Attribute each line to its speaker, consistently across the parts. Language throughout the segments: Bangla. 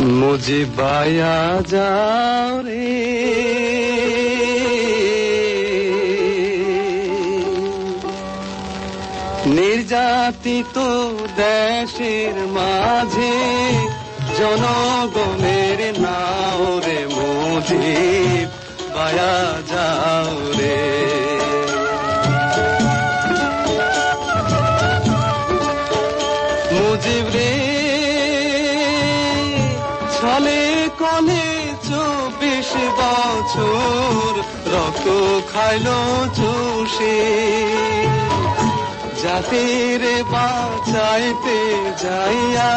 Speaker 1: মুজিবায়া যাও রে। নির্যাতিত দেশের মাঝে জনগণের নাও রে মুজিব বায়া যাও রে। মুজিব রে কলে চব্বিশ বছর রক্ত খাইল চুষে জাতির বাঁচাইতে যাইয়া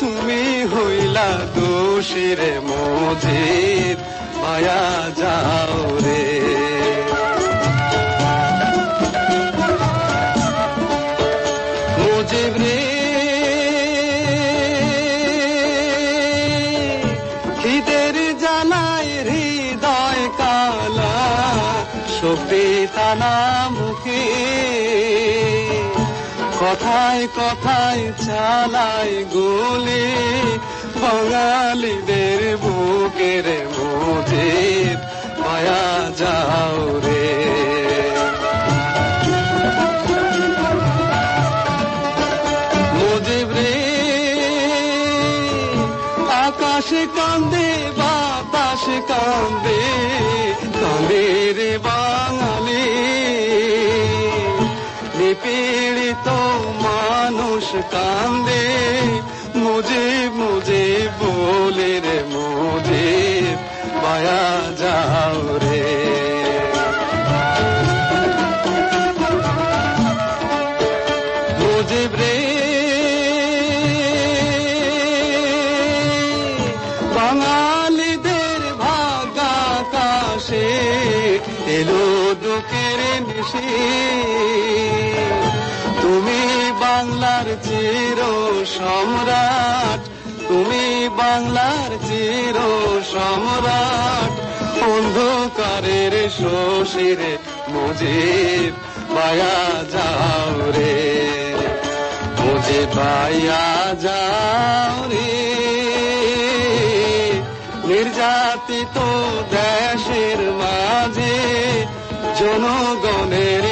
Speaker 1: তুমি হইলা দোষের মুজিব টানা মুখে। কথায় কথায় চালায় গুলি বাঙালিদের বুকের মুজিব মায়া যাও রে। মুজিব রে। আকাশে কান্দে, বাতাস কান্দে কান্দে মানুষ কান্দে মুজিব মুজিব বলে রে মুজিব মায়া যাও রে। মুজিব রে বাঙালিদের এলো বাংলার চির সম্রাট। তুমি বাংলার চির সম্রাট। অন্ধকারের শশীর মুজিব মায়া যাও রে। মুজে পাইয়া যাও রে। নির্যাতিত দেশের মাঝে জনগণের